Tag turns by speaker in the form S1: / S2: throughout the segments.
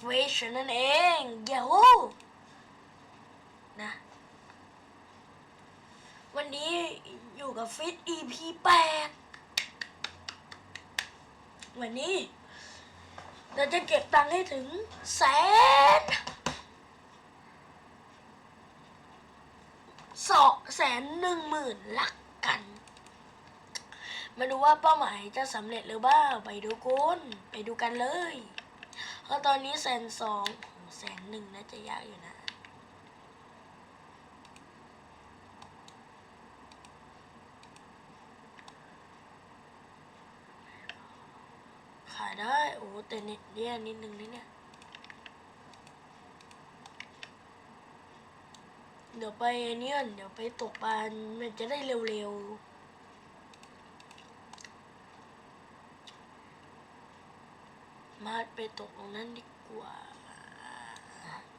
S1: เฟชนั่นเองเดี๋ยวนะ วันนี้อยู่กับฟิต EP 8วันนี้ เราจะเก็บตังค์ให้ถึงแสนสองแสนหนึ่งหมื่นลักกัน มาดูว่าเป้าหมายจะสำเร็จหรือเปล่าไปดูกันไปดูกันเลย เพราะตอนนี้แสนสองโอ้แสนหนึ่งน่าจะยากอยู่นะ ขายได้ โอ้แต่เน็ตแย่นิดนึงนะเนี่ย เดี๋ยวไปเนี่ยเดี๋ยวไปตกปลามันจะได้เร็วๆ มาไปตกตรงนั้นดีกว่า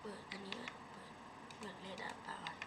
S1: เปิดอันนี้ก่อนเปิด เปิดเรดาร์ปลาก่อน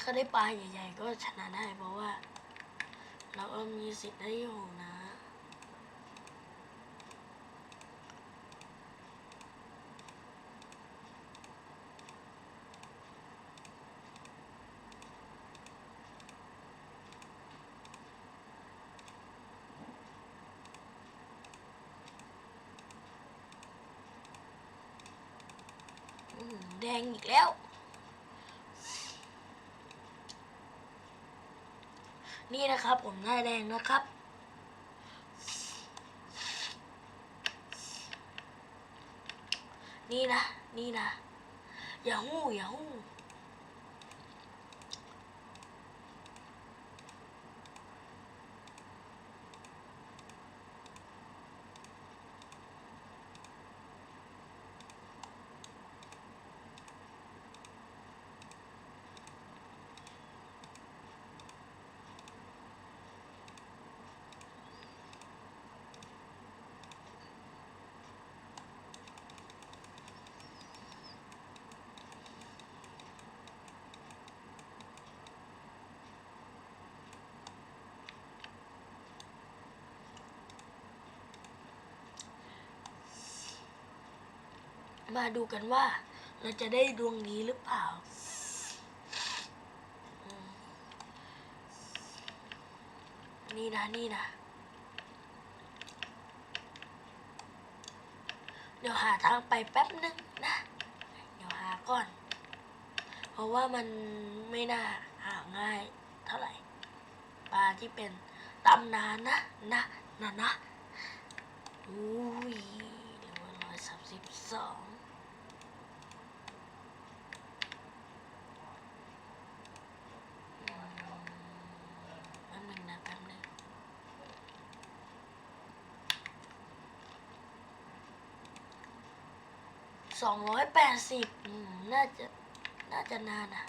S1: ถ้าได้ปลาใหญ่ๆก็ชนะได้เพราะว่า เราก็มีสิทธิ์ได้อยู่นะแดงอีกแล้ว นี่นะครับผมหน้าแดงนะครับ นี่นะ นี่นะ อย่าหู้อย่าหู้ มาดูกันว่าเราจะได้ดวงนี้หรือเปล่าอนี่นะนี่นะ เดี๋ยวหาทางไปแป๊บนึงนะ เดี๋ยวหาก่อน เพราะว่ามันไม่น่าหาง่ายเท่าไหร่ปลาที่เป็นตำนานนะนะนะนะ อุ้ยเหลือร้อยสามสิบสองแป๊บนึงนะแป๊บนึง สองร้อยแปดสิบน่าจะ น่าจะนานอะ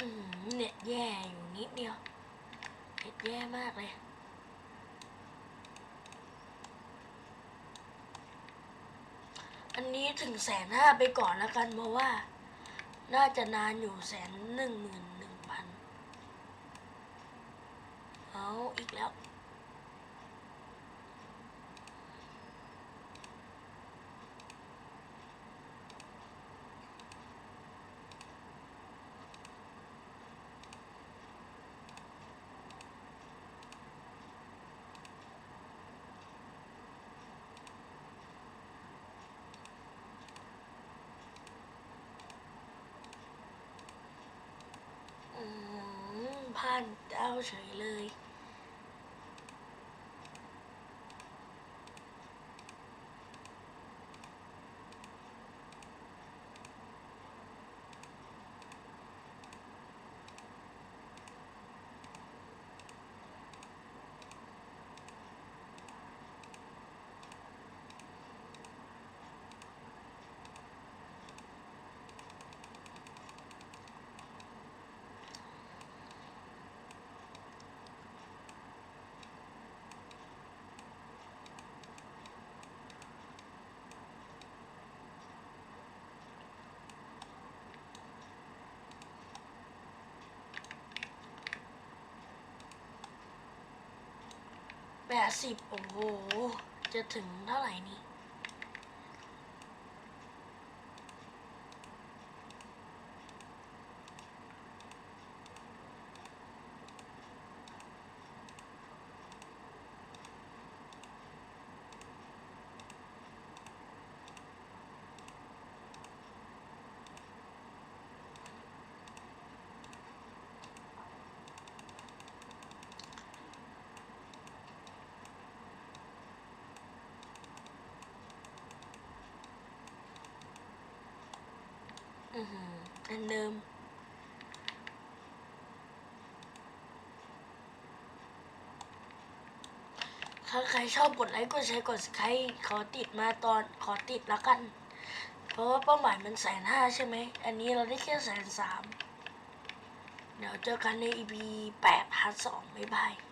S1: อื มเน็ตแย่อยู่นิดเดียวเน็ตแย่มากเลยอันนี้ถึงแสนห้าไปก่อนแล้วกันเพราะว่า น่าจะนานอยู่แสนหนึ่งหมื่นหนึ่งพันเอาอีกแล้วานเจ้าเฉยเลย ดสิบโอ้โห จะถึงเท่าไหร่นี่ อือหื อันเดิม ถ้าใครชอบกดไลค์กดแชร์กดสไครขอติดมาตอนขอติดแล้วกัน เพราะว่าเป้าหมายมันแสนห้าใช่ไหม อันนี้เราได้แค่แสนสาม เดี๋ยวเจอกันใน EP แปดพาร์ทสองบ๊ายบาย